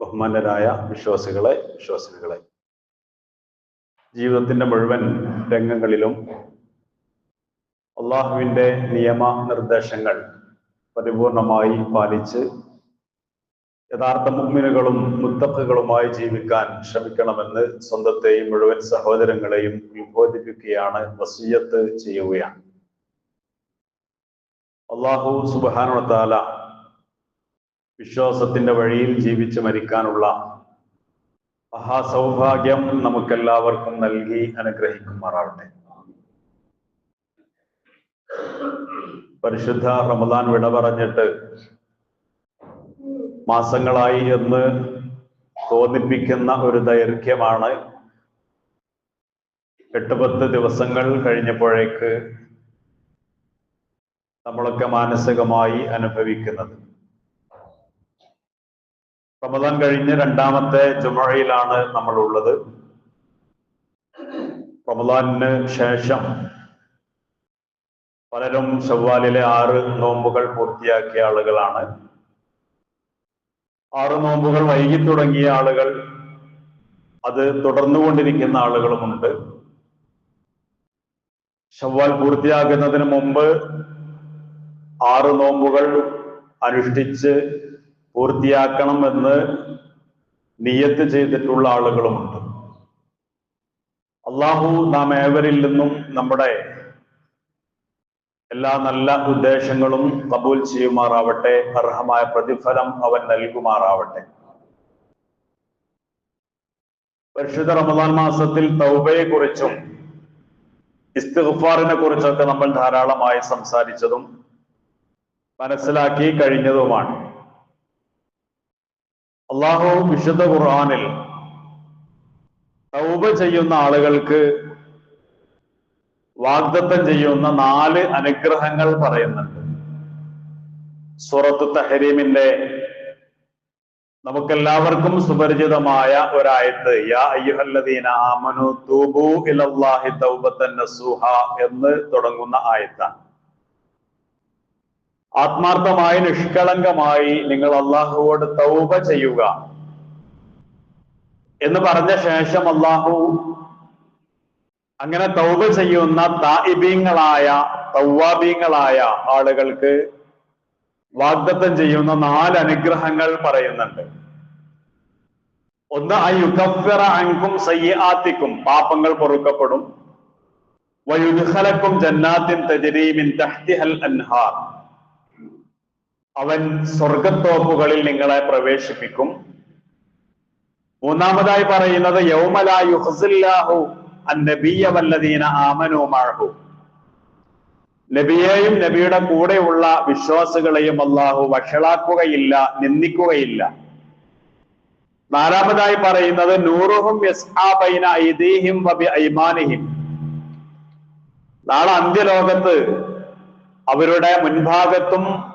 ബഹുമാനരായ വിശ്വാസികളെ വിശ്വാസികളെ ജീവിതത്തിന്റെ മുഴുവൻ രംഗങ്ങളിലും അള്ളാഹുവിന്റെ നിയമ നിർദ്ദേശങ്ങൾ പരിപൂർണമായി പാലിച്ച് യഥാർത്ഥ മുഗ്മിനുകളും മുത്തക്കുകളുമായി ജീവിക്കാൻ ശ്രമിക്കണമെന്ന് സ്വന്തത്തെയും മുഴുവൻ സഹോദരങ്ങളെയും ഉത്ബോധിപ്പിക്കുകയാണ് വസീയത്ത് ചെയ്യുകയാണ്. അള്ളാഹു സുബാനുത്താല വിശ്വാസത്തിന്റെ വഴിയിൽ ജീവിച്ച് മരിക്കാനുള്ള മഹാസൗഭാഗ്യം നമുക്കെല്ലാവർക്കും നൽകി അനുഗ്രഹിക്കുമാറാവട്ടെ. പരിശുദ്ധ റമദാൻ വിട പറഞ്ഞിട്ട് മാസങ്ങളായി എന്ന് തോന്നിപ്പിക്കുന്ന ഒരു ദൈർഘ്യമാണ്. എട്ട് പത്ത് ദിവസങ്ങൾ കഴിഞ്ഞപ്പോഴേക്ക് നമ്മളൊക്കെ മാനസികമായി അനുഭവിക്കുന്നത്. റമദാൻ കഴിഞ്ഞ് രണ്ടാമത്തെ ജുമഴയിലാണ് നമ്മൾ ഉള്ളത് ശേഷം പലരും ചൊവ്വാലിലെ ആറ് നോമ്പുകൾ പൂർത്തിയാക്കിയ ആളുകളാണ്. ആറ് നോമ്പുകൾ വൈകി തുടങ്ങിയ ആളുകൾ അത് തുടർന്നുകൊണ്ടിരിക്കുന്ന ആളുകളുമുണ്ട്. ചൊവ്വാൽ പൂർത്തിയാക്കുന്നതിന് മുമ്പ് ആറ് നോമ്പുകൾ അനുഷ്ഠിച്ച് പൂർത്തിയാക്കണം എന്ന് നിയത്ത് ചെയ്തിട്ടുള്ള ആളുകളുമുണ്ട്. അള്ളാഹു നാം ഏവരിൽ നിന്നും നമ്മുടെ എല്ലാ നല്ല ഉദ്ദേശങ്ങളും കബൂൽ ചെയ്യുമാറാവട്ടെ അർഹമായ പ്രതിഫലം അവൻ നൽകുമാറാവട്ടെ. പരിശുദ്ധ റമദാൻ മാസത്തിൽ തൗബയെ കുറിച്ചും ഇസ്തിഗ്ഫാറിനെ കുറിച്ചൊക്കെ നമ്മൾ ധാരാളമായി സംസാരിച്ചതും മനസ്സിലാക്കി കഴിഞ്ഞതുമാണ്. അള്ളാഹു വിശുദ്ധ ഖുർആാനിൽ തൗബ ചെയ്യുന്ന ആളുകൾക്ക് വാഗ്ദത്തം ചെയ്യുന്ന നാല് അനുഗ്രഹങ്ങൾ പറയുന്നുണ്ട്. സൂറത്ത് തഹരീമിന്റെ നമുക്കെല്ലാവർക്കും സുപരിചിതമായ ഒരായത്ത് യാ അയ്യുഹല്ലദീന ആമനു തൗബത്തൻ നസൂഹ എന്ന് തുടങ്ങുന്ന ആയത്താണ്. ആത്മാർത്ഥമായി നിഷ്കളങ്കമായി നിങ്ങൾ അള്ളാഹുവോട് തൗബ ചെയ്യുക. എന്ന് പറഞ്ഞ ശേഷം അള്ളാഹു അങ്ങനെ തൗബ ചെയ്യുന്ന തായിബീങ്ങളായ തൗവാബീങ്ങളായ ആളുകൾക്ക് വാഗ്ദത്തം ചെയ്യുന്ന നാല് അനുഗ്രഹങ്ങൾ പറയുന്നുണ്ട്. ഒന്ന് അയുഗഫിറ അങ്കും സയ്യാത്തിക്കും പാപങ്ങൾ പൊറുക്കപ്പെടും. വയുദ്ഹലക്കും ജന്നാത്തിൻ തജരീമിൻ തഹ്തിഹൽ അൻഹാർ അവൻ സ്വർഗത്തോപ്പുകളിൽ നിങ്ങളെ പ്രവേശിപ്പിക്കും. മൂന്നാമതായി പറയുന്നത് യൗമലാ യുഹ്സില്ലാഹു അന്നബിയ വല്ലദീന ആമനു മഅഹു. നബിയെയും നബിയുടെ കൂടെയുള്ള വിശ്വാസികളെയും അള്ളാഹു വഷളാക്കുകയില്ല നിന്ദിക്കുകയില്ല. നാലാമതായി പറയുന്നത് നൂറുഹും ഐമാനിഹിം. നാളെ അന്ത്യലോകത്ത് അവരുടെ മുൻഭാഗത്തും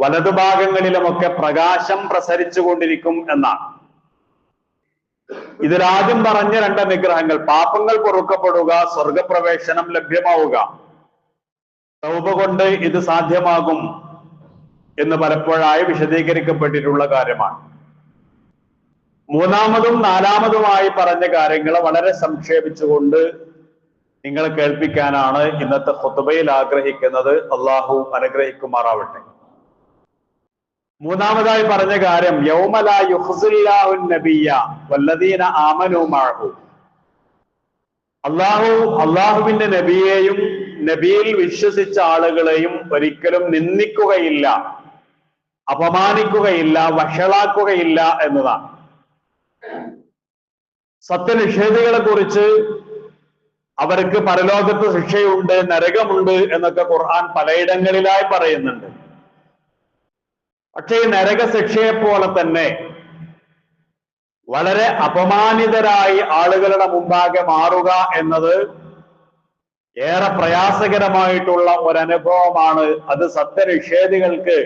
വലതുഭാഗങ്ങളിലുമൊക്കെ പ്രകാശം പ്രസരിച്ചു കൊണ്ടിരിക്കും എന്നാണ്. ഇതിലാദ്യം പറഞ്ഞ രണ്ട് അനുഗ്രഹങ്ങൾ. പാപങ്ങൾ പൊറുക്കപ്പെടുക സ്വർഗപ്രവേശനം ലഭ്യമാവുക. തൗബ കൊണ്ട് ഇത് സാധ്യമാകും എന്ന് പലപ്പോഴായി വിശദീകരിക്കപ്പെട്ടിട്ടുള്ള കാര്യമാണ്. മൂന്നാമതും നാലാമതുമായി പറഞ്ഞ കാര്യങ്ങൾ വളരെ സംക്ഷേപിച്ചുകൊണ്ട് നിങ്ങൾ കേൾപ്പിക്കാനാണ് ഇന്നത്തെ ഹുത്തുബയിൽ ആഗ്രഹിക്കുന്നത്. അള്ളാഹു അനുഗ്രഹിക്കുമാറാവട്ടെ. മൂന്നാമതായി പറഞ്ഞ കാര്യം യൗമല നബിയ വല്ലദീന അള്ളാഹു അള്ളാഹുവിന്റെ നബിയെയും നബിയിൽ വിശ്വസിച്ച ആളുകളെയും ഒരിക്കലും നിന്ദിക്കുകയില്ല അപമാനിക്കുകയില്ല വഷളാക്കുകയില്ല എന്നതാണ്. സത്യനിഷേധികളെ കുറിച്ച് അവർക്ക് പരലോകത്ത് ശിക്ഷയുണ്ട് നരകമുണ്ട് എന്നൊക്കെ ഖുർആൻ പലയിടങ്ങളിലായി പറയുന്നുണ്ട്. പക്ഷേ ഈ നരക ശിക്ഷയെ പോലെ തന്നെ വളരെ അപമാനിതരായി ആളുകളുടെ മുമ്പാകെ മാറുക എന്നത് ഏറെ പ്രയാസകരമായിട്ടുള്ള ഒരനുഭവമാണ്. അത് സത്യനിഷേധികൾക്ക്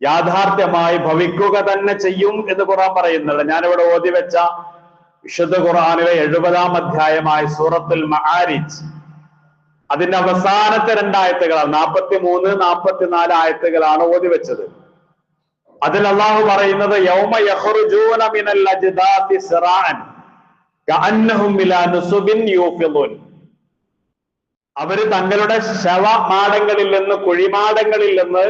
യാഥാർത്ഥ്യമായി ഭവിക്കുക തന്നെ ചെയ്യും എന്ന് ഖുർആൻ പറയുന്നുണ്ട്. ഞാനിവിടെ ഓതി വെച്ച വിശുദ്ധ ഖുർആനിലെ എഴുപതാം അധ്യായമായ സൂറത്തുൽ മആരിജ് അതിന്റെ അവസാനത്തെ രണ്ടായത്തുകളാണ് നാൽപ്പത്തി മൂന്ന് നാൽപ്പത്തിനാല് ആയത്തുകളാണ് ഓതി വെച്ചത്. അതിൽ അള്ളാഹു പറയുന്നത് യൗമ മിനൽ അജ്ദാതി കഅന്നഹും അവർ തങ്ങളുടെ ശവമാടങ്ങളിൽ നിന്ന് കുഴിമാടങ്ങളിൽ നിന്ന്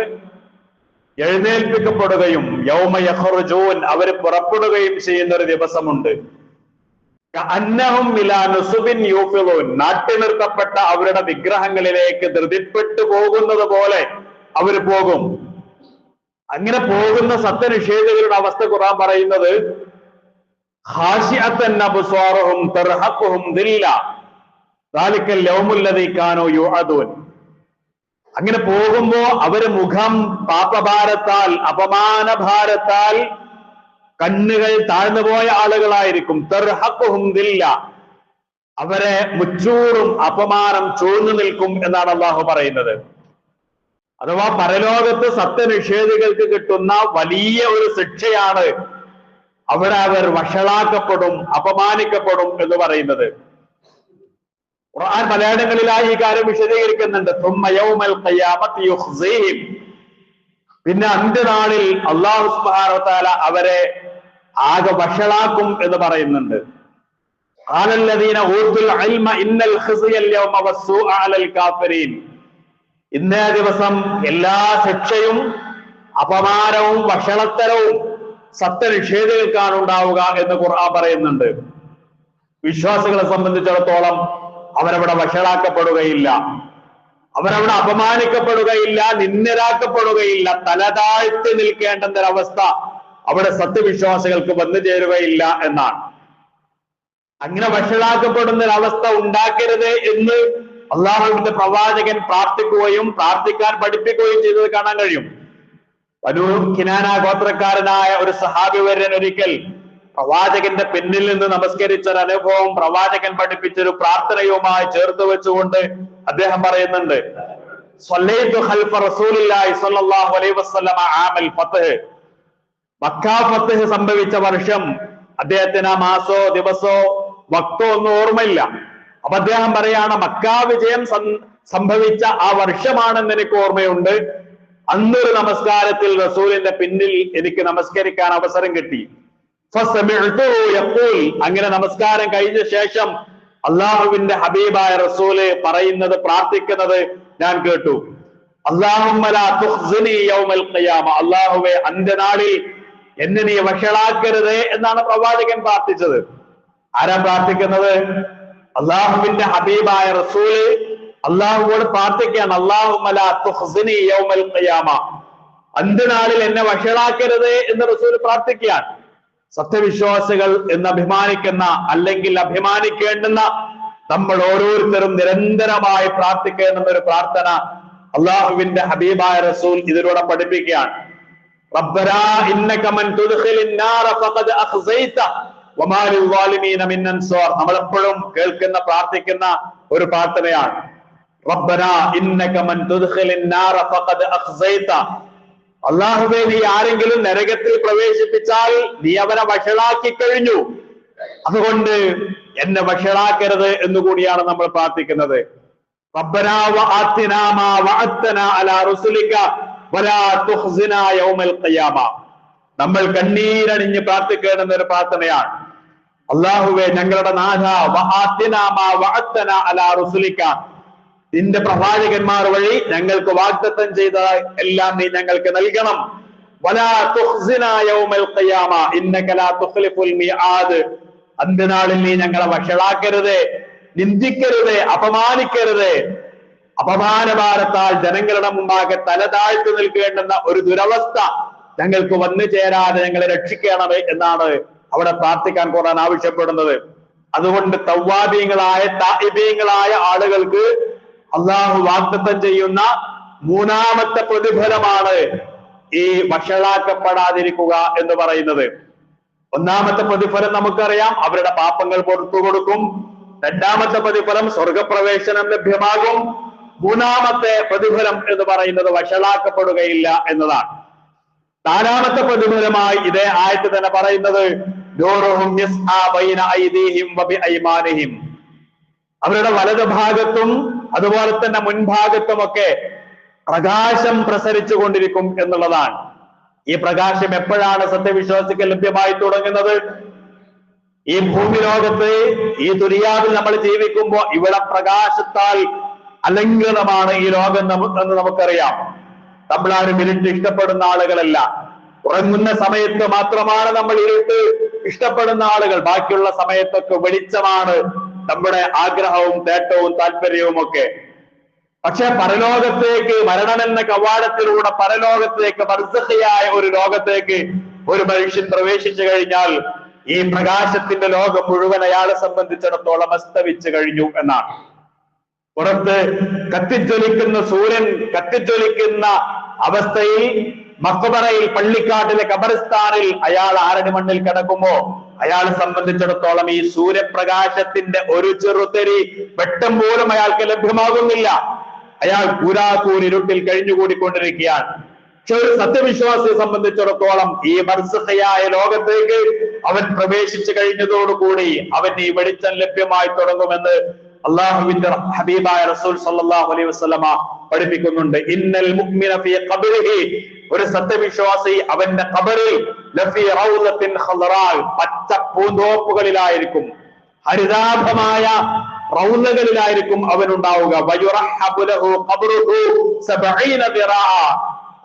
എഴുന്നേൽപ്പിക്കപ്പെടുകയും യൗമ യഖ്റുജൂൻ അവർ പുറപ്പെടുകയും ചെയ്യുന്ന ഒരു ദിവസമുണ്ട് നാട്ടി നിർത്തപ്പെട്ട അവരുടെ വിഗ്രഹങ്ങളിലേക്ക് ധൃതിപ്പെട്ടു പോകുന്നത് പോലെ അവർ പോകും. അങ്ങനെ പോകുന്ന സത്യനിഷേധികളുടെ അവസ്ഥ ഖുറാൻ പറയുന്നത് അങ്ങനെ പോകുമ്പോ അവർ മുഖം പാപഭാരത്താൽ അപമാനഭാരത്താൽ കണ്ണുകൾ താഴ്ന്നുപോയ ആളുകളായിരിക്കും. അവരെ മുച്ചൂറും അപമാനം ചൂഴ്ന്നു നിൽക്കും എന്നാണ് അള്ളാഹു പറയുന്നത്. അഥവാ പരലോകത്ത് സത്യനിഷേധികൾക്ക് കിട്ടുന്ന വലിയ ഒരു ശിക്ഷയാണ് അവിടെ അവർ വഷളാക്കപ്പെടും അപമാനിക്കപ്പെടും എന്ന് പറയുന്നത്. ഖുർആൻ മലയാളങ്ങളിലായി ഈ കാര്യം വിശദീകരിക്കുന്നുണ്ട്. പിന്നെ അന്ത്യനാളിൽ അള്ളാഹു സുബാനോത്താല അവരെ ആകെ വഷളാക്കും എന്ന് പറയുന്നുണ്ട്. ആലല്ലദീന ഊർദുൽ അൽമ ഇന്നൽ ഖിസ്യൽ യൗമ വസ്സൂഅ അലൽ കാഫിരീൻ. ഇന്നേ ദിവസം എല്ലാ ശിക്ഷയും അപമാനവും വഷളത്തരവും സത്യനിഷേധികൾക്കാണ് ഉണ്ടാവുക എന്ന് ഖുർആൻ പറയുന്നുണ്ട്. വിശ്വാസികളെ സംബന്ധിച്ചിടത്തോളം അവരവിടെ വഷളാക്കപ്പെടുകയില്ല. അവരവിടെ അപമാനിക്കപ്പെടുകയില്ല നിന്ദരാക്കപ്പെടുകയില്ല തലതാഴ്ത്തി നിൽക്കേണ്ട ഒരവസ്ഥ അവിടെ സത്യവിശ്വാസികൾക്ക് വന്നു ചേരുകയില്ല എന്നാണ്. അങ്ങനെ വഷളാക്കപ്പെടുന്ന ഒരവസ്ഥ ഉണ്ടാക്കരുത് എന്ന് അള്ളാഹുവിന്റെ പ്രവാചകൻ പ്രാർത്ഥിക്കുകയും പ്രാർത്ഥിക്കാൻ പഠിപ്പിക്കുകയും ചെയ്തത് കാണാൻ കഴിയും. വനൂ കിനാന ഗോത്രക്കാരനായ ഒരു സഹാബി വര്യൻ ഒരിക്കൽ പ്രവാചകന്റെ പിന്നിൽ നിന്ന് നമസ്കരിച്ച ഒരു അനുഭവം പ്രവാചകൻ പഠിപ്പിച്ചൊരു പ്രാർത്ഥനയുമായി ചേർത്ത് വെച്ചുകൊണ്ട് അദ്ദേഹം പറയുന്നുണ്ട് സംഭവിച്ച വർഷം അദ്ദേഹത്തിന് ആ മാസോ ദിവസോ വക്തോ ഒന്നും ഓർമ്മയില്ല. അപ്പൊ അദ്ദേഹം പറയാണ് മക്ക വിജയം സംഭവിച്ച ആ വർഷമാണെന്ന് എനിക്ക് ഓർമ്മയുണ്ട്. അന്നൊരു നമസ്കാരത്തിൽ റസൂലിന്റെ പിന്നിൽ എനിക്ക് നമസ്കരിക്കാൻ അവസരം കിട്ടി. അങ്ങനെ നമസ്കാരം കഴിഞ്ഞ ശേഷം അള്ളാഹുവിന്റെ ഹബീബായ റസൂൽ പറയുന്നത് പ്രാർത്ഥിക്കുന്നത് ഞാൻ കേട്ടു. അല്ലാഹുവേ അന്ത്യനാളിൽ എന്നെ നീ വഷളാക്കരുത് എന്നാണ് പ്രവാചകൻ പ്രാർത്ഥിച്ചത്. ആരാ പ്രാർത്ഥിക്കുന്നത്? അള്ളാഹുവിന്റെ ഹബീബായ റസൂൽ അള്ളാഹുവോട് പ്രാർത്ഥിക്കുകയാണ് അള്ളാഹുമല അന്തിനാളിൽ എന്നെ വഷളാക്കരുത് എന്ന് റസൂൽ പ്രാർത്ഥിക്കുകയാണ്. സത്യവിശ്വാസികൾ എന്ന് അഭിമാനിക്കുന്ന അല്ലെങ്കിൽ അഭിമാനിക്കേണ്ടുന്ന നമ്മൾ ഓരോരുത്തരും നിരന്തരമായി പ്രാർത്ഥിക്കേണ്ടുന്ന ഒരു പ്രാർത്ഥന അള്ളാഹുവിന്റെ ഹബീബായ റസൂൽ ഇതിലൂടെ പഠിപ്പിക്കുകയാണ്. റബ്ബരാ നാറ ഫഖദ് അഖ്സൈത. നമ്മളെപ്പോഴും കേൾക്കുന്ന പ്രാർത്ഥിക്കുന്ന ഒരു പ്രാർത്ഥനയാണ്. അള്ളാഹുബേ നീ ആരെങ്കിലും നരകത്തിൽ പ്രവേശിപ്പിച്ചാൽ നീ അവനെ വഷളാക്കി കഴിഞ്ഞു. അതുകൊണ്ട് എന്നെ വഷളാക്കരുത് എന്ന് കൂടിയാണ് നമ്മൾ പ്രാർത്ഥിക്കുന്നത്. നമ്മൾ കണ്ണീരണിഞ്ഞ് പ്രാർത്ഥിക്കേണ്ടുന്ന ഒരു പ്രാർത്ഥനയാണ്. അള്ളാഹുവെ ഞങ്ങളുടെ നാഥ നിന്റെ പ്രവാചകന്മാർ വഴി ഞങ്ങൾക്ക് വാഗ്ദത്തം ചെയ്ത എല്ലാം നീ ഞങ്ങൾക്ക് നൽകണം. അന്ത്യനാളിൽ നീ ഞങ്ങളെ വഷളാക്കരുത് നിന്ദിക്കരുത് അപമാനിക്കരുത്. അപമാനഭാരത്താൽ ജനങ്ങളുടെ മുമ്പാകെ തല താഴ്ത്തു നിൽക്കേണ്ടുന്ന ഒരു ദുരവസ്ഥ ഞങ്ങൾക്ക് വന്നു ചേരാതെ ഞങ്ങളെ രക്ഷിക്കണമേ എന്നാണ് അവിടെ പ്രാർത്ഥിക്കാൻ ഖുർആൻ ആവശ്യപ്പെടുന്നത്. അതുകൊണ്ട് തൗവാബീങ്ങളായ താഇബീങ്ങളായ ആളുകൾക്ക് അള്ളാഹു വാഗ്ദത്തം ചെയ്യുന്ന മൂന്നാമത്തെ പ്രതിഫലമാണ് ഈ വഷളാക്കപ്പെടാതിരിക്കുക എന്ന് പറയുന്നത്. ഒന്നാമത്തെ പ്രതിഫലം നമുക്കറിയാം അവരുടെ പാപങ്ങൾ പുറത്തു കൊടുക്കും. രണ്ടാമത്തെ പ്രതിഫലം സ്വർഗപ്രവേശനം ലഭ്യമാകും. മൂന്നാമത്തെ പ്രതിഫലം എന്ന് പറയുന്നത് വഷളാക്കപ്പെടുകയില്ല എന്നതാണ്. നാലാമത്തെ പ്രതിഫലമായി ഇതേ ആയത്ത് തന്നെ പറയുന്നത് അവരുടെ വലത് ഭാഗത്തും അതുപോലെ തന്നെ മുൻഭാഗത്തുമൊക്കെ പ്രകാശം പ്രസരിച്ചു കൊണ്ടിരിക്കും എന്നുള്ളതാണ്. ഈ പ്രകാശം എപ്പോഴാണ് സത്യവിശ്വാസിക്ക് ലഭ്യമായി തുടങ്ങുന്നത്? ഈ ഭൂമി ലോകത്ത് ഈ ദുരിയാവിൽ നമ്മൾ ജീവിക്കുമ്പോൾ ഇവിടെ പ്രകാശത്താൽ അലങ്കൃതമാണ് ഈ ലോകം എന്ന് നമുക്കറിയാം നമ്മളാരും ഇരുട്ട് ഇഷ്ടപ്പെടുന്ന ആളുകളല്ല. ഉറങ്ങുന്ന സമയത്ത് മാത്രമാണ് നമ്മൾ ഇരുട്ട്. ഇഷ്ടപ്പെടുന്ന ആളുകൾ ബാക്കിയുള്ള സമയത്തൊക്കെ വെളിച്ചമാണ്. നമ്മുടെ ആഗ്രഹവും തേട്ടവും താല്പര്യവും ഒക്കെ. പക്ഷെ പരലോകത്തേക്ക് മരണം എന്ന കവാടത്തിലൂടെ പരലോകത്തേക്ക് ബർസഖിയായ ഒരു ലോകത്തേക്ക് ഒരു മനുഷ്യൻ പ്രവേശിച്ചു കഴിഞ്ഞാൽ ഈ പ്രകാശത്തിന്റെ ലോകം മുഴുവൻ അയാളെ സംബന്ധിച്ചിടത്തോളം അസ്തവിച്ചു കഴിഞ്ഞു എന്നാണ്. പുറത്ത് കത്തിജ്വലിക്കുന്ന സൂര്യൻ കത്തിജ്വലിക്കുന്ന അവസ്ഥയിൽ മക്കബറയിൽ പള്ളിക്കാട്ടിലെ കബറിസ്ഥാനിൽ അയാൾ ആരടി മണ്ണിൽ കിടക്കുമ്പോ അയാളെ സംബന്ധിച്ചിടത്തോളം ഈ സൂര്യപ്രകാശത്തിന്റെ ഒരു ചെറുതരി വെട്ടം പോലും അയാൾക്ക് ലഭ്യമാകുന്നില്ല. അയാൾ കൂരാക്കൂരിരുട്ടിൽ കഴിഞ്ഞുകൂടിക്കൊണ്ടിരിക്കുകയാണ്. പക്ഷെ ഒരു സത്യവിശ്വാസിയെ സംബന്ധിച്ചിടത്തോളം ഈ മത്സയായ ലോകത്തേക്ക് അവൻ പ്രവേശിച്ചു കഴിഞ്ഞതോടുകൂടി അവൻ ഈ വെളിച്ചം ലഭ്യമായി തുടങ്ങുമെന്ന് അള്ളാഹുവിന്റെ ഹബീബായ റസൂൽ സല്ലാഹു അലൈഹി വസല്ലമ പഠിപ്പിക്കുന്നുണ്ട്. ഇന്നൽ മുഅ്മിന ഫീ ഒരു സത്യവിശ്വാസി അവന്റെ ഖളറാൽ പച്ച പൂന്തോപ്പുകളിലായിരിക്കും ഹരിതാഭമായ റൗലകളിലായിരിക്കും അവൻ ഉണ്ടാവുക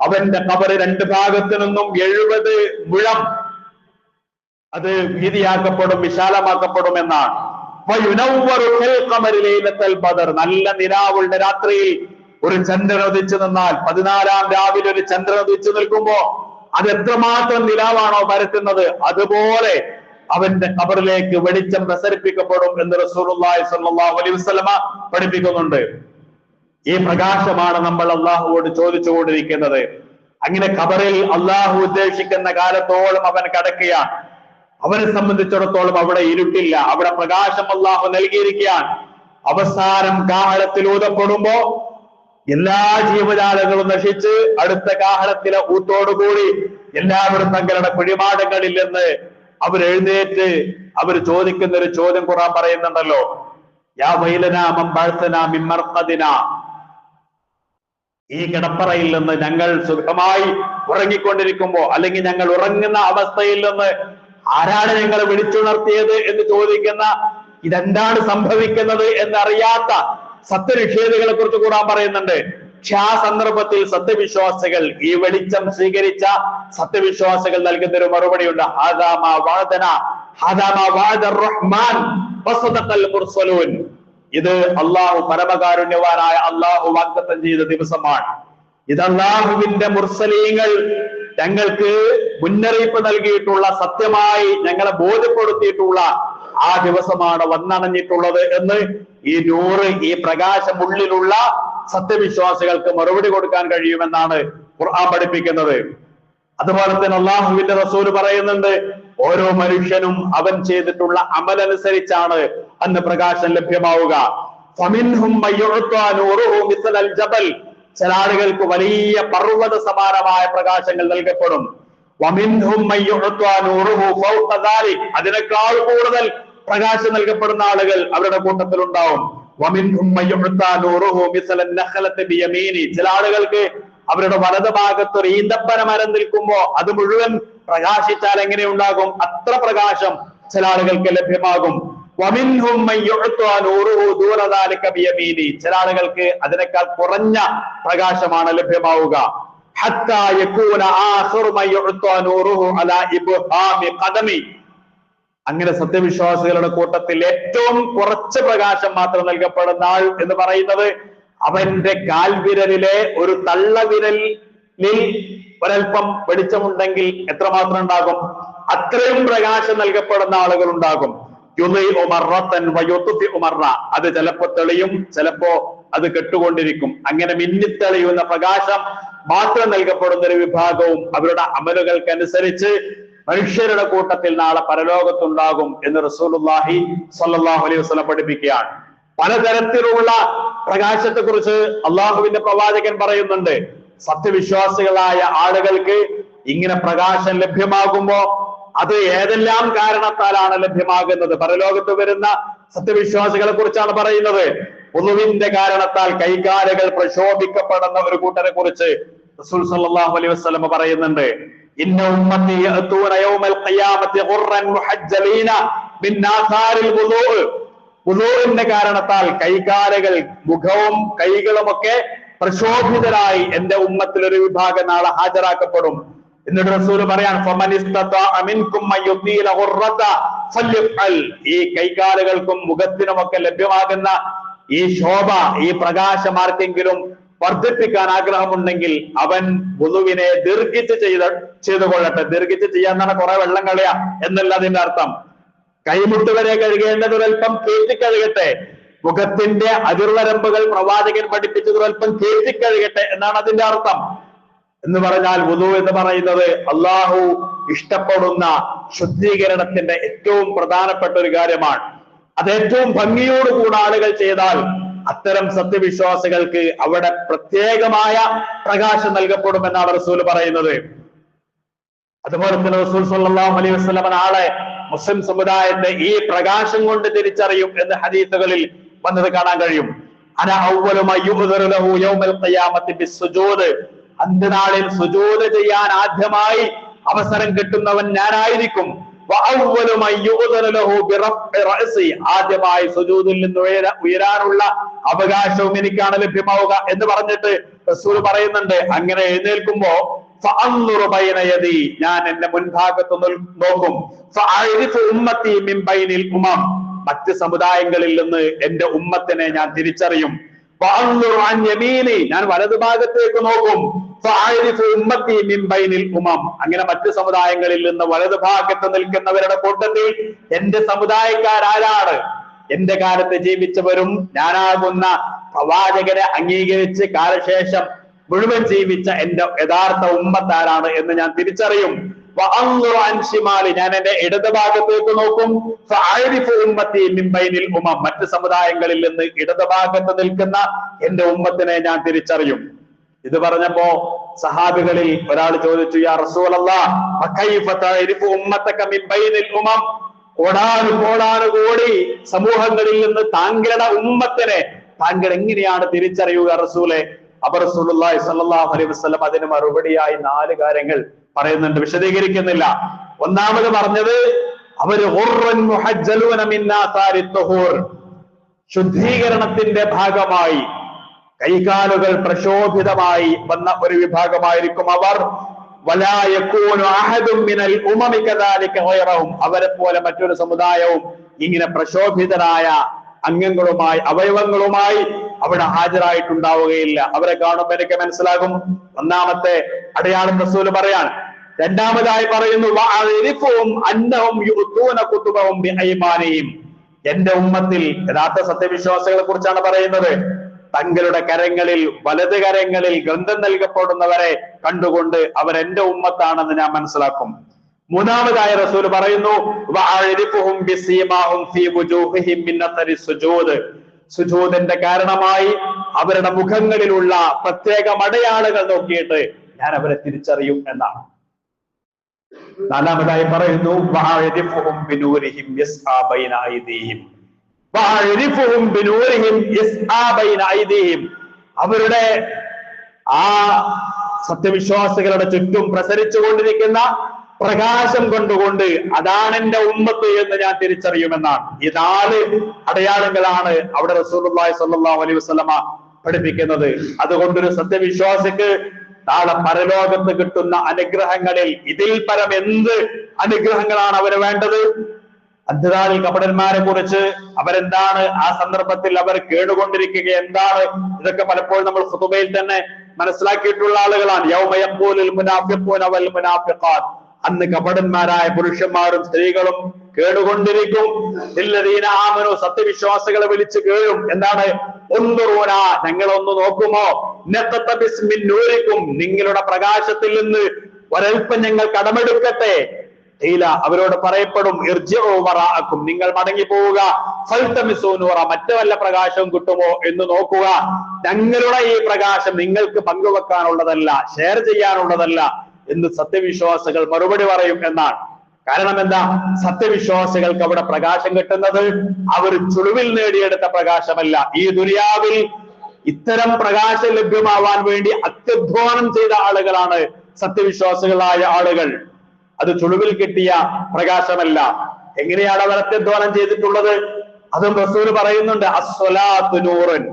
അവന്റെ ഖബർ രണ്ട് ഭാഗത്തു നിന്നും എഴുപത് മുഴം അത് വീതിയാക്കപ്പെടും വിശാലമാക്കപ്പെടും എന്നാണ്. നല്ല നിലാവുള്ള രാത്രിയിൽ ഒരു ചന്ദ്രൻ ഉദിച്ചു നിന്നാൽ പതിനാലാം രാവിലെ ഒരു ചന്ദ്രൻ ഉദിച്ചു നിൽക്കുമ്പോ അത് എത്രമാത്രം നിലാവാണോ പരത്തുന്നത്? അതുപോലെ അവന്റെ ഖബറിലേക്ക് വെളിച്ചം പ്രസരിപ്പിക്കപ്പെടും എന്ന് റസൂലുള്ളാഹി സ്വല്ലല്ലാഹു അലൈഹി വസല്ലമ പഠിപ്പിക്കുന്നുണ്ട്. ഈ പ്രകാശമാണ് നമ്മൾ അള്ളാഹുവോട് ചോദിച്ചു കൊണ്ടിരിക്കുന്നത് അങ്ങനെ ഖബറിൽ അള്ളാഹു ഉദ്ദേശിക്കുന്ന കാലത്തോളം അവൻ കടക്കുകയാണ്. അവനെ സംബന്ധിച്ചിടത്തോളം അവിടെ ഇരുട്ടില്ല. അവിടെ പ്രകാശം അള്ളാഹു നൽകിയിരിക്കുകയാണ്. അവസാനം കാഹളത്തിൽ ഊതപ്പെടുമ്പോ എല്ലാ ജീവജാലങ്ങളും നശിച്ച് അടുത്ത കാഹളത്തിലെ ഊത്തോടുകൂടി എല്ലാവരും തങ്ങളുടെ കുഴിമാടങ്ങളിൽ നിന്ന് അവർ എഴുന്നേറ്റ് അവർ ചോദിക്കുന്ന ഒരു ചോദ്യം ഖുറാൻ പറയുന്നുണ്ടല്ലോ. യാ വൈലനാമം മിമ്മർക്കദിന ഈ കിടപ്പറയിൽ നിന്ന് ഞങ്ങൾ സുഖമായി ഉറങ്ങിക്കൊണ്ടിരിക്കുമ്പോ അല്ലെങ്കിൽ ഞങ്ങൾ ഉറങ്ങുന്ന അവസ്ഥയിൽ നിന്ന് ആരാണ് ഞങ്ങളെ വിളിച്ചുണർത്തിയത് എന്ന് ചോദിക്കുന്ന ഇതെന്താണ് സംഭവിക്കുന്നത് എന്നറിയാത്ത സത്യനിഷേധികളെ കുറിച്ച് കൂടാൻ പറയുന്നുണ്ട്. പക്ഷെ ആ സന്ദർഭത്തിൽ സത്യവിശ്വാസികൾ ഈ വെളിച്ചം സ്വീകരിച്ച സത്യവിശ്വാസികൾ നൽകുന്ന ഒരു മറുപടിയുണ്ട്. ഹാദാമ വാദന വാദ റഹ്മാൻ ഇത് അള്ളാഹു പരമകാരുണ്യവാനായ അള്ളാഹു വാഗ്ദത്തം ചെയ്ത ദിവസമാണ്. ഇത് അള്ളാഹുവിന്റെ മുർസലീങ്ങൾ ഞങ്ങൾക്ക് മുന്നറിയിപ്പ് നൽകിയിട്ടുള്ള സത്യമായി ഞങ്ങളെ ബോധ്യപ്പെടുത്തിയിട്ടുള്ള ആ ദിവസമാണ് വന്നണഞ്ഞിട്ടുള്ളത് എന്ന് ഈ നൂറ് ഈ പ്രകാശം ഉള്ളിലുള്ള സത്യവിശ്വാസികൾക്ക് മറുപടി കൊടുക്കാൻ കഴിയുമെന്നാണ് ഖുർആൻ പഠിപ്പിക്കുന്നത്. അതുപോലെ തന്നെ അള്ളാഹുവിന്റെ റസൂൽ പറയുന്നുണ്ട് ഓരോ മനുഷ്യനും അവൻ ചെയ്തിട്ടുള്ള അമലനുസരിച്ചാണ് അന്ന് പ്രകാശം ലഭ്യമാവുക. ചില ആളുകൾക്ക് വലിയ പർവത സമാനമായ പ്രകാശങ്ങൾ നൽകപ്പെടും. അതിനേക്കാൾ കൂടുതൽ പ്രകാശം നൽകപ്പെടുന്ന ആളുകൾ അവരുടെ കൂട്ടത്തിൽ ഉണ്ടാവും ചില ആളുകൾക്ക് അവരുടെ വലത് ഭാഗത്ത് ഒരു ഈന്തപ്പന മരം നിൽക്കുമ്പോ അത് മുഴുവൻ പ്രകാശിച്ചാൽ എങ്ങനെ ഉണ്ടാകും? അത്ര പ്രകാശം ചില ആളുകൾക്ക് ലഭ്യമാകും. ചില ആളുകൾക്ക് അതിനേക്കാൾ കുറഞ്ഞ പ്രകാശമാണ് ലഭ്യമാവുക. ഹത്താ യകൂന ആഖിറു അങ്ങനെ സത്യവിശ്വാസികളുടെ കൂട്ടത്തിൽ ഏറ്റവും കുറച്ച് പ്രകാശം മാത്രം നൽകപ്പെടുന്ന ആൾ എന്ന് പറയുന്നത് അവന്റെ കാൽവിരലിലെ ഒരു തള്ളവിരലിൽ ഒരൽപ്പം വെളിച്ചമുണ്ടെങ്കിൽ എത്രമാത്രം ഉണ്ടാകും? അത്രയും പ്രകാശം നൽകപ്പെടുന്ന ആളുകൾ ഉണ്ടാകും. അത് ചിലപ്പോ തെളിയും ചിലപ്പോ അത് കെട്ടുകൊണ്ടിരിക്കും. അങ്ങനെ മിന്നിത്തെളിയുന്ന പ്രകാശം മാത്രം നൽകപ്പെടുന്ന ഒരു വിഭാഗവും അവരുടെ അമലുകൾക്കനുസരിച്ച് മനുഷ്യരുടെ കൂട്ടത്തിൽ നാളെ പരലോകത്തുണ്ടാകും എന്ന് റസൂലുള്ളാഹി സ്വല്ലല്ലാഹു അലൈഹി വസല്ലം പഠിപ്പിക്കുകയാണ്. പലതരത്തിലുള്ള പ്രകാശത്തെ കുറിച്ച് അള്ളാഹുവിന്റെ പ്രവാചകൻ പറയുന്നുണ്ട്. സത്യവിശ്വാസികളായ ആളുകൾക്ക് ഇങ്ങനെ പ്രകാശം ലഭ്യമാകുമ്പോ അത് ഏതെല്ലാം കാരണത്താലാണ് ലഭ്യമാകുന്നത്? പരലോകത്ത് വരുന്ന സത്യവിശ്വാസികളെ കുറിച്ചാണ് പറയുന്നത്. പൊതുവിന്റെ കാരണത്താൽ കൈകാലുകൾ പ്രക്ഷോഭിക്കപ്പെടുന്ന ഒരു കൂട്ടരെ കുറിച്ച് റസൂൽ സല്ലല്ലാഹു അലൈഹി വസല്ലം പറയുന്നുണ്ട്. ഇന്ന ഉമ്മത്തി യൗമൽ ഖിയാമത്തി കാരണത്താൽ കൈകാലകൾ മുഖവും കൈകളുമൊക്കെ പ്രക്ഷോഭിതരായി എന്റെ ഉമ്മത്തിൽ ഒരു വിഭാഗം നാളെ ഹാജരാക്കപ്പെടും എന്നിട്ട് റസൂൽ പറയാൻ. ഈ കൈകാലുകൾക്കും മുഖത്തിനുമൊക്കെ ലഭ്യമാകുന്ന ഈ ശോഭ ഈ പ്രകാശം ആർക്കെങ്കിലും വർദ്ധിപ്പിക്കാൻ ആഗ്രഹമുണ്ടെങ്കിൽ അവൻ വുളുവിനെ ദീർഘിച്ച് ചെയ്ത ചെയ്തു കൊള്ളട്ടെ ദീർഘിച്ച് ചെയ്യാന്നാണ് കുറെ വെള്ളം കളയാ എന്നല്ല അതിന്റെ അർത്ഥം. കൈമുട്ട് വരെ കഴുകേണ്ടത് ഒരൽപ്പം കഴുകട്ടെ. മുഖത്തിന്റെ അതിർവരമ്പുകൾ പ്രവാചകൻ പഠിപ്പിച്ചത് ഒരൽപ്പം കഴുകട്ടെ എന്നാണ് അതിന്റെ അർത്ഥം. എന്ന് പറഞ്ഞാൽ വുളു എന്ന് പറയുന്നത് അള്ളാഹു ഇഷ്ടപ്പെടുന്ന ശുദ്ധീകരണത്തിന്റെ ഏറ്റവും പ്രധാനപ്പെട്ട ഒരു കാര്യമാണ്. അത് ഏറ്റവും ഭംഗിയോടുകൂടെ ആളുകൾ ചെയ്താൽ അത്തരം സത്യവിശ്വാസികൾക്ക് അവിടെ പ്രത്യേകമായ പ്രകാശം നൽകപ്പെടുമെന്നാണ് റസൂൽ പറയുന്നത്. അതുപോലെ തന്നെ റസൂൽ സല്ലല്ലാഹു അലൈഹി വസല്ലം ആളെ മുസ്ലിം സമുദായത്തെ ഈ പ്രകാശം കൊണ്ട് തിരിച്ചറിയും എന്ന് ഹദീസുകളിൽ വന്നത് കാണാൻ കഴിയും. അന അന്ത്യനാളിൽ സുജൂദ് ചെയ്യാൻ ആദ്യമായി അവസരം കിട്ടുന്നവൻ ഞാനായിരിക്കും. ആദ്യമായി സുജൂദിൽ നിന്ന് ഉയര ഉയരാനുള്ള അവകാശവും എനിക്കാണ് ലഭ്യമാവുക എന്ന് പറഞ്ഞിട്ട് റസൂൽ പറയുന്നുണ്ട്. അങ്ങനെ എഴുന്നേൽക്കുമ്പോ ഞാൻ എന്റെ മുൻഭാഗത്ത് നോക്കും. മറ്റ് സമുദായങ്ങളിൽ നിന്ന് എന്റെ ഉമ്മത്തിനെ ഞാൻ തിരിച്ചറിയും. ഞാൻ വലതുഭാഗത്തേക്ക് നോക്കും. അങ്ങനെ മറ്റു സമുദായങ്ങളിൽ നിന്ന് വലതുഭാഗത്ത് നിൽക്കുന്നവരുടെ കൂട്ടത്തിൽ എന്റെ സമുദായക്കാരാരാണ്. എന്റെ കാലത്ത് ജീവിച്ചവരും ഞാനാകുന്ന പ്രവാചകരെ അംഗീകരിച്ച് കാലശേഷം മുഴുവൻ ജീവിച്ച എന്റെ യഥാർത്ഥ ഉമ്മത്താരാണ് എന്ന് ഞാൻ തിരിച്ചറിയും. ഞാൻ എന്റെ ഇടത് ഭാഗത്തേക്ക് നോക്കും. ഉമം. മറ്റ് സമുദായങ്ങളിൽ നിന്ന് ഇടത് ഭാഗത്ത് നിൽക്കുന്ന എന്റെ ഉമ്മത്തിനെ ഞാൻ തിരിച്ചറിയും. ഇത് പറഞ്ഞപ്പോ സഹാബികളിൽ ഒരാൾ ചോദിച്ചു യാ ഉമം? കോടാനു കോടി സമൂഹങ്ങളിൽ നിന്ന് താങ്കളുടെ ഉമ്മത്തിനെ താങ്കൾ എങ്ങനെയാണ് തിരിച്ചറിയുക റസൂലെ? അപ്പൊ റസൂലുള്ളാഹി സ്വല്ലല്ലാഹു അലൈഹി വസല്ലം അതിന് മറുപടിയായി നാല് കാര്യങ്ങൾ പറയുന്നുണ്ട്. വിശദീകരിക്കുന്നില്ല. ഒന്നാമത് പറഞ്ഞത് അവർ ശുദ്ധീകരണത്തിന്റെ ഭാഗമായി കൈകാലുകൾ പ്രശോഭിതമായി വന്ന ഒരു വിഭാഗമായിരിക്കും അവർ. അവരെ പോലെ മറ്റൊരു സമുദായവും ഇങ്ങനെ പ്രശോഭിതരായ അംഗങ്ങളുമായി അവയവങ്ങളുമായി അവിടെ ഹാജരായിട്ടുണ്ടാവുകയില്ല. അവരെ കാണുമ്പോൾ എനിക്ക് മനസ്സിലാകും. ഒന്നാമത്തെ അടയാളം റസൂൽ പറയാണ്. രണ്ടാമതായി പറയുന്നു എന്റെ ഉമ്മത്തിൽ യഥാർത്ഥ സത്യവിശ്വാസികളെ കുറിച്ചാണ് പറയുന്നത്. തങ്ങളുടെ കരങ്ങളിൽ വലത് കരങ്ങളിൽ ഗ്രന്ഥം നൽകപ്പെടുന്നവരെ കണ്ടുകൊണ്ട് അവർ എന്റെ ഉമ്മത്താണെന്ന് ഞാൻ മനസ്സിലാക്കും. മൂന്നാമതായ റസൂൽ പറയുന്നു സുജൂദിന്റെ കാരണമായി അവരുടെ മുഖങ്ങളിലുള്ള പ്രത്യേക അടയാളങ്ങൾ നോക്കിയിട്ട് ഞാൻ അവരെ തിരിച്ചറിയും എന്നാണ്. നാലാമതായി പറയുന്നു അവരുടെ ആ സത്യവിശ്വാസികളുടെ ചുറ്റും പ്രസരിച്ചുകൊണ്ടിരിക്കുന്ന പ്രകാശം കൊണ്ടുകൊണ്ട് അതാണ് എന്റെ ഉമ്മത്ത് എന്ന് ഞാൻ തിരിച്ചറിയുമെന്നാണ്. ഈ നാല് അടയാളങ്ങളാണ് അവിടെ റസൂലുള്ളാഹി സ്വല്ലല്ലാഹു അലൈഹി വസല്ലമ പഠിപ്പിക്കുന്നത്. അതുകൊണ്ടൊരു സത്യവിശ്വാസിക്ക് നാളെ പരലോകത്ത് കിട്ടുന്ന അനുഗ്രഹങ്ങളിൽ ഇതിൽ പരം എന്ത് അനുഗ്രഹങ്ങളാണ് അവന് വേണ്ടത്? അന്ധകാരിൽ കപടന്മാരെ കുറിച്ച് അവരെന്താണ് ആ സന്ദർഭത്തിൽ അവർ കേടുകൊണ്ടിരിക്കുക എന്താണ്? ഇതൊക്കെ പലപ്പോഴും നമ്മൾ ഖുതുബയിൽ തന്നെ മനസ്സിലാക്കിയിട്ടുള്ള ആളുകളാണ്. യൗമയപ്പോലിൽ മുനാഫിഖൂന വൽ മുനാഫിഖാത്ത് അന്ന് കപടന്മാരായ പുരുഷന്മാരും സ്ത്രീകളും കേടുകൊണ്ടിരിക്കും. ആമനു സത്യവിശ്വാസികളെ വിളിച്ച് കേഴും. എന്താണ്? ഒന്നുറൂന ഞങ്ങൾ ഒന്ന് നോക്കുമോ നൂരിക്കും നിങ്ങളുടെ പ്രകാശത്തിൽ നിന്ന് ഒരൽപ്പം ഞങ്ങൾ കടമെടുക്കട്ടെ. അവരോട് പറയപ്പെടും ഇർജിഉ വറാഅക്കും നിങ്ങൾ മടങ്ങി പോവുക മറ്റു വല്ല പ്രകാശവും കിട്ടുമോ എന്ന് നോക്കുക. ഞങ്ങളുടെ ഈ പ്രകാശം നിങ്ങൾക്ക് പങ്കുവെക്കാനുള്ളതല്ല ഷെയർ ചെയ്യാനുള്ളതല്ല. എന്ന് സത്യവിശ്വാസികൾ മറുപടി പറയും എന്നാണ്. കാരണം എന്താ? സത്യവിശ്വാസികൾക്ക് അവിടെ പ്രകാശം കിട്ടുന്നത് അവർ ചുളിവിൽ നേടിയെടുത്ത പ്രകാശമല്ല. ഈ ദുനിയാവിൽ ഇത്തരം പ്രകാശം ലഭ്യമാവാൻ വേണ്ടി അത്യധ്വാനം ചെയ്ത ആളുകളാണ് സത്യവിശ്വാസികളായ ആളുകൾ. അത് ചുളിവിൽ കിട്ടിയ പ്രകാശമല്ല. എങ്ങനെയാണ് അവർ അത്യധ്വാനം ചെയ്തിട്ടുള്ളത്? അതും റസൂൽ പറയുന്നുണ്ട് അസ്വലാത്തു നൂറൻ.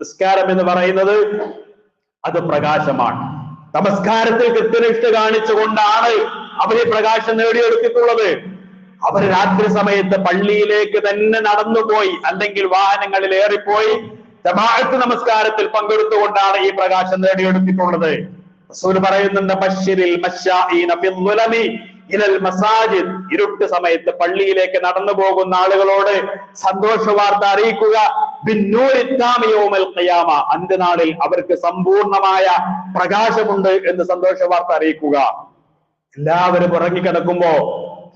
നിസ്കാരം എന്ന് പറയുന്നത് അത് പ്രകാശമാണ്. നമസ്കാരത്തിൽ കൃത്യനിഷ്ഠ കാണിച്ചുകൊണ്ടാണ് അവർ ഈ പ്രകാശം നേടിയെടുത്തിട്ടുള്ളത്. അവർ രാത്രി സമയത്ത് പള്ളിയിലേക്ക് തന്നെ നടന്നുപോയി അല്ലെങ്കിൽ വാഹനങ്ങളിൽ ഏറിപ്പോയി ജമാഅത്ത് നമസ്കാരത്തിൽ പങ്കെടുത്തുകൊണ്ടാണ് ഈ പ്രകാശം നേടിയെടുത്തിട്ടുള്ളത്. റസൂൽ പറയുന്നുണ്ട് മസാജിദ്. ഇരുട്ട് സമയത്ത് പള്ളിയിലേക്ക് നടന്നു പോകുന്ന ആളുകളോട് സന്തോഷ വാർത്ത അറിയിക്കുക അന്ത്യനാളിൽ അവർക്ക് സമ്പൂർണമായ പ്രകാശമുണ്ട് എന്ന് സന്തോഷ വാർത്ത അറിയിക്കുക. എല്ലാവരും ഉറങ്ങിക്കിടക്കുമ്പോ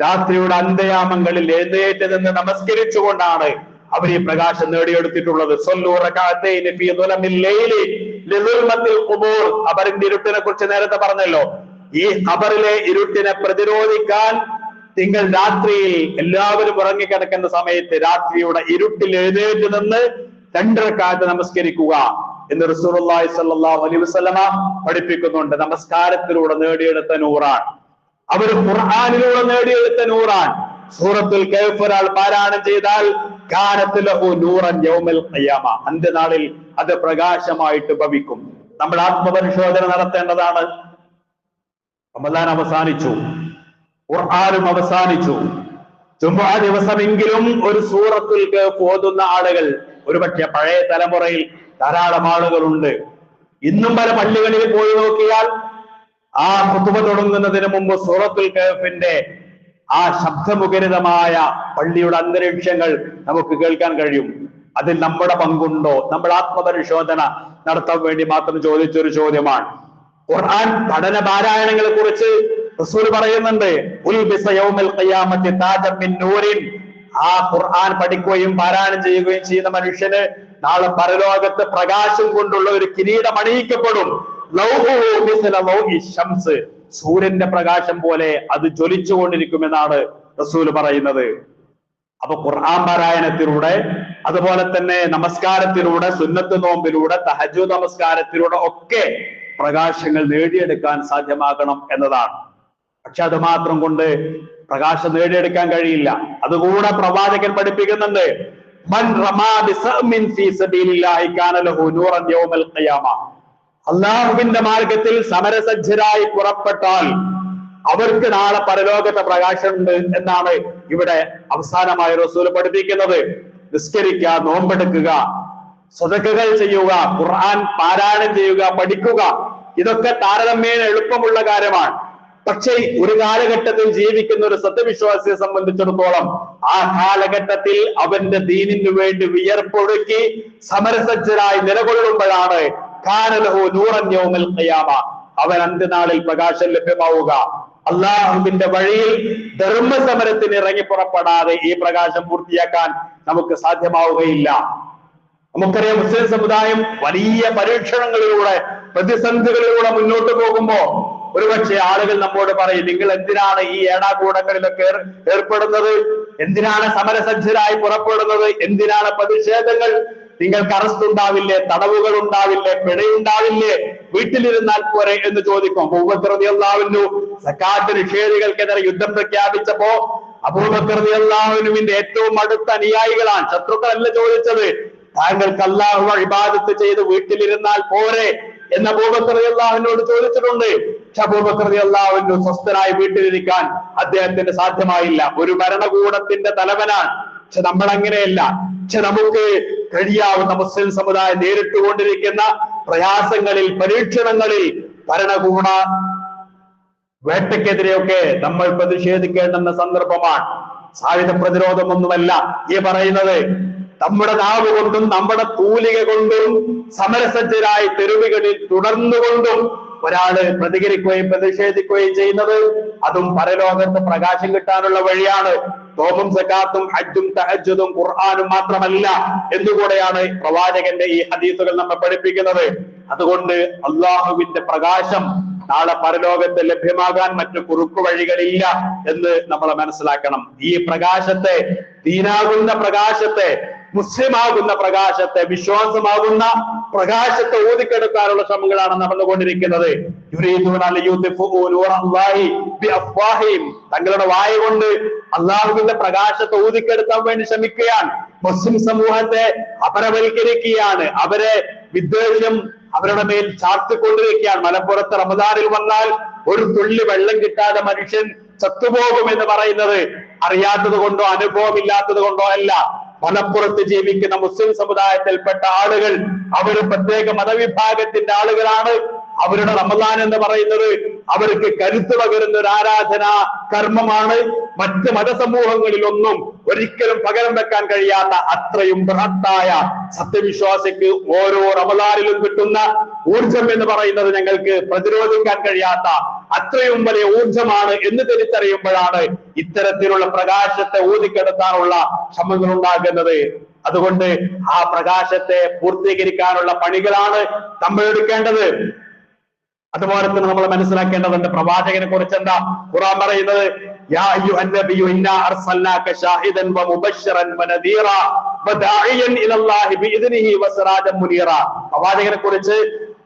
രാത്രിയുടെ അന്ത്യയാമങ്ങളിൽ എഴുന്നേറ്റ് നിന്ന് നമസ്കരിച്ചുകൊണ്ടാണ് അവർ ഈ പ്രകാശം നേടിയെടുത്തിട്ടുള്ളത്. ഖബറിന്റെ ഇരുട്ടിനെ കുറിച്ച് നേരത്തെ പറഞ്ഞല്ലോ. ഈ ഖബറിലെ ഇരുട്ടിനെ പ്രതിരോധിക്കാൻ തിങ്കൾ രാത്രിയിൽ എല്ലാവരും ഉറങ്ങിക്കിടക്കുന്ന സമയത്ത് രാത്രിയുടെ ഇരുട്ടിൽ എഴുന്നേറ്റ് നിന്ന് രണ്ടരക്കാലത്ത് നമസ്കരിക്കുക എന്ന് റസൂലുള്ളാഹി സല്ലാഹു അലൈ വസല്ലമ പഠിപ്പിക്കുന്നുണ്ട്. നമസ്കാരത്തിലൂടെ നേടിയെടുത്ത നൂറാണ്. അവർ ഖുർആാനിലൂടെ നേടിയെടുത്ത നൂറാൻ സൂറത്തുൽ കേൾപ്പൊരാൾ പാരായണം ചെയ്താൽ നൂറൻ യൗമൽ ഖിയാമ. അന്ത്യനാളിൽ അത് പ്രകാശമായിട്ട് ഭവിക്കും. നമ്മൾ ആത്മപരിശോധന നടത്തേണ്ടതാണ്. അവസാനിച്ചു. ഖുർആാനും അവസാനിച്ചു. ചുമ്മാ ദിവസമെങ്കിലും ഒരു സൂറത്തുൽ ഓതുന്ന ആളുകൾ ഒരുപക്ഷെ പഴയ തലമുറയിൽ ധാരാളം ആളുകളുണ്ട്. ഇന്നും പല പള്ളികളിൽ പോയി നോക്കിയാൽ ആ കുത്തുബ തുടങ്ങുന്നതിന് മുമ്പ് സൂറത്തുൽ കഫിന്റെ ആ ശബ്ദമുഖരിതമായ പള്ളിയുടെ അന്തരീക്ഷങ്ങൾ നമുക്ക് കേൾക്കാൻ കഴിയും. അതിൽ നമ്മുടെ പങ്കുണ്ടോ? നമ്മൾ ആത്മപരിശോധന നടത്താൻ വേണ്ടി മാത്രം ചോദിച്ചൊരു ചോദ്യമാണ്. ഖുർആൻ പഠന പാരായണങ്ങളെ കുറിച്ച് റസൂൽ പറയുന്നുണ്ട് ആ ഖുർആൻ പഠിക്കുകയും പാരായണം ചെയ്യുകയും ചെയ്യുന്ന മനുഷ്യന് നാളെ പരലോകത്ത് പ്രകാശം കൊണ്ടുള്ള ഒരു കിരീടം അണിയിക്കപ്പെടും. സൂര്യന്റെ പ്രകാശം പോലെ അത് ജ്വലിച്ചുകൊണ്ടിരിക്കുമെന്നാണ് റസൂൽ പറയുന്നത്. അപ്പൊ ഖുർആൻ പാരായണത്തിലൂടെ അതുപോലെ തന്നെ നമസ്കാരത്തിലൂടെ സുന്നത്ത് നോമ്പിലൂടെ തഹജു നമസ്കാരത്തിലൂടെ ഒക്കെ പ്രകാശങ്ങൾ നേടിയെടുക്കാൻ സാധ്യമാകണം എന്നതാണ്. പക്ഷെ അത് മാത്രം കൊണ്ട് പ്രകാശം നേടിയെടുക്കാൻ കഴിയില്ല. അതുകൂടെ പ്രവാചകൻ പഠിപ്പിക്കുന്നുണ്ട്. അള്ളാഹുവിന്റെ മാർഗത്തിൽ സമരസജ്ജരായി പുറപ്പെട്ടാൽ അവർക്ക് നാളെ പരലോകത്തെ പ്രകാശമുണ്ട് എന്നാണ് ഇവിടെ അവസാനമായ റസൂൽ പഠിപ്പിക്കുന്നത്. നിസ്കരിക്കുക നോമ്പെടുക്കുക സ്വതക്കുകൾ ചെയ്യുക ഖുർആൻ പാരായണം ചെയ്യുക പഠിക്കുക ഇതൊക്കെ താരതമ്യേന എളുപ്പമുള്ള കാര്യമാണ്. പക്ഷേ ഒരു കാലഘട്ടത്തിൽ ജീവിക്കുന്ന ഒരു സത്യവിശ്വാസിയെ സംബന്ധിച്ചിടത്തോളം ആ കാലഘട്ടത്തിൽ അവന്റെ ദീനിനു വേണ്ടി വിയർപ്പൊഴുക്കി സമരസജ്ജരായി നിലകൊള്ളുമ്പോഴാണ് കാനലഹു നൂറൻ യൗമൽ ഖിയാമ. അവൻ അന്ത്യനാളിൽ പ്രകാശം ലഭ്യമാവുക. അള്ളാഹുവിന്റെ വഴിയിൽ ധർമ്മസമരത്തിന് ഇറങ്ങി പുറപ്പെടാതെ ഈ പ്രകാശം പൂർത്തിയാക്കാൻ നമുക്ക് സാധ്യമാവുകയില്ല. നമുക്കറിയാം മുസ്ലിം സമുദായം വലിയ പരീക്ഷണങ്ങളിലൂടെ പ്രതിസന്ധികളിലൂടെ മുന്നോട്ട് പോകുമ്പോ ഒരുപക്ഷെ ആളുകൾ നമ്മോട് പറയും നിങ്ങൾ എന്തിനാണ് ഈ ഏടാകൂടങ്ങളിലൊക്കെ ഏർ- ഏർപ്പെടുന്നത്? എന്തിനാണ് സമരസജ്ജരായി പുറപ്പെടുന്നത്? എന്തിനാണ് പ്രതിഷേധങ്ങൾ? നിങ്ങൾക്ക് അറസ്റ്റ് ഉണ്ടാവില്ലേ തടവുകൾ ഉണ്ടാവില്ലേ പിഴയുണ്ടാവില്ലേ? വീട്ടിലിരുന്നാൽ പോരെ എന്ന് ചോദിക്കും. റളിയല്ലാഹു സക്കാത്ത് നിഷേധികൾക്കെതിരെ യുദ്ധം പ്രഖ്യാപിച്ചപ്പോ റളിയല്ലാഹുവിന്റെ ഏറ്റവും അടുത്ത അനുയായികളാണ്. ശത്രുക്കളല്ല ചോദിച്ചത്. താങ്കൾക്ക് അള്ളാഹു ഇബാദത്ത് ചെയ്ത് വീട്ടിലിരുന്നാൽ പോരെ. എന്ന് അബൂബക്കർ അള്ളാഹുവിനോട് ചോദിച്ചിട്ടുണ്ട്. അബൂബക്കർ അള്ളാഹുവിന് സ്വസ്ഥനായി വീട്ടിലിരിക്കാൻ അദ്ദേഹത്തിന് സാധ്യമായില്ല. ഒരു ഭരണകൂടത്തിന്റെ തലവനാണ്. പക്ഷെ നമ്മൾ അങ്ങനെയല്ല പക്ഷെ നമുക്ക് കഴിയാവുന്ന മുസ്ലിം സമുദായം നേരിട്ടുകൊണ്ടിരിക്കുന്ന പ്രയാസങ്ങളിൽ പരീക്ഷണങ്ങളിൽ ഭരണകൂട വേട്ടയ്ക്കെതിരെയൊക്കെ നമ്മൾ പ്രതിഷേധിക്കേണ്ടുന്ന സന്ദർഭമാണ്. സായുധ പ്രതിരോധമൊന്നുമല്ല ഈ പറയുന്നത്. നമ്മുടെ നാവ് കൊണ്ടും നമ്മുടെ തൂലിക കൊണ്ടും സമരസജ്ജരായ തെരുവുകളിൽ തുടർന്നുകൊണ്ടും ഒരാൾ പ്രതികരിക്കുകയും പ്രതിഷേധിക്കുകയും ചെയ്യുന്നത് അതും പരലോകത്ത് പ്രകാശം കിട്ടാനുള്ള വഴിയാണ്. തോമും സക്കാത്തും ഹജ്ജും തഹജ്ജുദും ഖുർആാനും മാത്രമല്ല എന്നുകൂടെയാണ് പ്രവാചകന്റെ ഈ ഹദീസുകൾ നമ്മെ പഠിപ്പിക്കുന്നത്. അതുകൊണ്ട് അള്ളാഹുവിന്റെ പ്രകാശം നാളെ പരലോകത്ത് ലഭ്യമാകാൻ മറ്റു കുറുക്കു വഴികളില്ല എന്ന് നമ്മൾ മനസ്സിലാക്കണം. ഈ പ്രകാശത്തെ ദീനാകുന്ന പ്രകാശത്തെ മുസ്ലിമാകുന്ന പ്രകാശത്തെ വിശ്വാസമാകുന്ന പ്രകാശത്തെ ഊതിക്കെടുക്കാനുള്ള ശ്രമങ്ങളാണ് നടന്നുകൊണ്ടിരിക്കുന്നത്. തങ്ങളുടെ വായ കൊണ്ട് അള്ളാഹുവിന്റെ പ്രകാശത്തെ ഊതിക്കെടുക്കാൻ വേണ്ടി ശ്രമിക്കുകയാണ്. മുസ്ലിം സമൂഹത്തെ അപരവൽക്കരിക്കുകയാണ്. അവരെ വിദ്വേഷം അവരുടെ മേൽ ചാർത്തിക്കൊണ്ടിരിക്കുകയാണ്. മലപ്പുറത്ത് റമദാനിൽ വന്നാൽ ഒരു തുള്ളി വെള്ളം കിട്ടാതെ മനുഷ്യൻ ചത്തുപോകും എന്ന് പറയുന്നത് അറിയാത്തത് കൊണ്ടോ അനുഭവമില്ലാത്തത് കൊണ്ടോ അല്ല. മലപ്പുറത്ത് ജീവിക്കുന്ന മുസ്ലിം സമുദായത്തിൽപ്പെട്ട ആളുകൾ അവർ പ്രത്യേക മതവിഭാഗത്തിന്റെ ആളുകളാണ്. അവരുടെ റമദാൻ എന്ന് പറയുന്നത് അവർക്ക് കരുത്ത് പകരുന്ന ഒരു ആരാധന കർമ്മമാണ്. മറ്റ് മതസമൂഹങ്ങളിലൊന്നും ഒരിക്കലും പകരം വെക്കാൻ കഴിയാത്ത അത്രയും ബൃഹത്തായ സത്യവിശ്വാസിക്ക് ഓരോ റമദാനിലും കിട്ടുന്ന ഊർജം എന്ന് പറയുന്നത് ഞങ്ങൾക്ക് പ്രതിരോധിക്കാൻ കഴിയാത്ത അത്രയും വലിയ ഊർജമാണ് എന്ന് തിരിച്ചറിയുമ്പോഴാണ് ഇത്തരത്തിലുള്ള പ്രകാശത്തെ ഊതിക്കെടുത്താനുള്ള ശ്രമങ്ങൾ ഉണ്ടാകുന്നത്. അതുകൊണ്ട് ആ പ്രകാശത്തെ പൂർത്തീകരിക്കാനുള്ള പണികളാണ് നമ്മൾ എടുക്കേണ്ടത്. അതുപോലെ തന്നെ നമ്മൾ മനസ്സിലാക്കേണ്ടതുണ്ട് പ്രവാചകനെ കുറിച്ച് എന്താ? ഖുറാൻ പറയുന്നത് ഇന്നാ അർസൽനാക ഷാഹിദൻ വമുബശ്ശിറൻ വനദീറ വദാഇയൻ ഇലല്ലാഹി ബിഇദ്നിഹി വസിറാജൻ മുനീറ. പ്രവാചകനെ കുറിച്ച്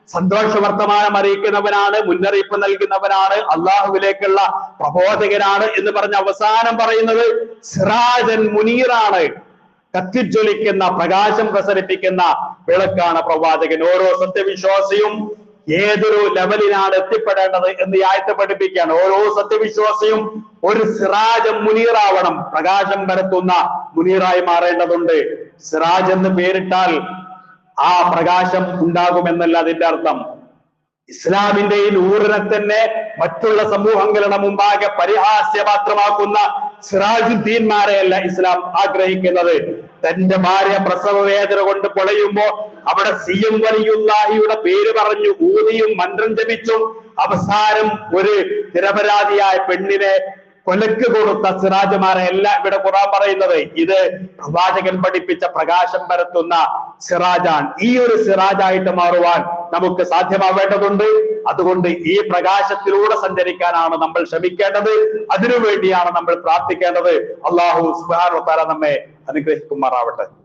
സന്തോഷ വർത്തമാനം അറിയിക്കുന്നവനാണ് മുന്നറിയിപ്പ് നൽകുന്നവനാണ് അള്ളാഹുവിലേക്കുള്ള പ്രബോധകനാണ് എന്ന് പറഞ്ഞ അവസാനം പറയുന്നത് സിറാജൻ മുനീറാണ്. കത്തിജ്വലിക്കുന്ന പ്രകാശം പ്രസരിപ്പിക്കുന്ന വിളക്കാണ് പ്രവാചകൻ. ഓരോ സത്യവിശ്വാസിയും ഏതൊരു ലെവലിനാണ് എത്തിപ്പെടേണ്ടത് എന്ന് ആയത്ത് പഠിപ്പിക്കുകയാണ്. ഓരോ സത്യവിശ്വാസിയും ഒരു സിറാജം മുനീറാവണം. പ്രകാശം പരത്തുന്ന മുനീറായി മാറേണ്ടതുണ്ട്. സിറാജ് എന്ന് പേരിട്ടാൽ ആ പ്രകാശം ഉണ്ടാകുമെന്നല്ല അതിന്റെ അർത്ഥം. ഇസ്ലാമിന്റെ ഈ നൂറിനെ തന്നെ മറ്റുള്ള സമൂഹങ്ങളുടെ മുമ്പാകെ പരിഹാസ്യപാത്രമാക്കുന്ന സിറാജുദ്ദീൻമാരെയല്ല ഇസ്ലാം ആഗ്രഹിക്കുന്നത്. തന്റെ ഭാര്യ പ്രസവ വേദന കൊണ്ട് പൊളയുമ്പോ അവിടെ സി എം വലിയുല്ലാഹിയുടെ പേര് പറഞ്ഞു ഊതിയും മന്ത്രം ജപിച്ചും അവസാനം ഒരു നിരപരാധിയായ പെണ്ണിനെ കൊലക്ക് കൊടുത്ത സിറാജുമാരെ എല്ലാം ഇവിടെ ഖുറാൻ പറയുന്നത്. ഇത് പ്രവാചകൻ പഠിപ്പിച്ച പ്രകാശം പരത്തുന്ന സിറാജാണ്. ഈ ഒരു സിറാജായിട്ട് മാറുവാൻ നമുക്ക് സാധ്യമാവേണ്ടതുണ്ട്. അതുകൊണ്ട് ഈ പ്രകാശത്തിലൂടെ സഞ്ചരിക്കാനാണ് നമ്മൾ ശ്രമിക്കേണ്ടത്. അതിനുവേണ്ടിയാണ് നമ്മൾ പ്രാർത്ഥിക്കേണ്ടത്. അള്ളാഹു സുബാന നമ്മെ അനുഗ്രഹിക്കുമാറാവട്ടെ.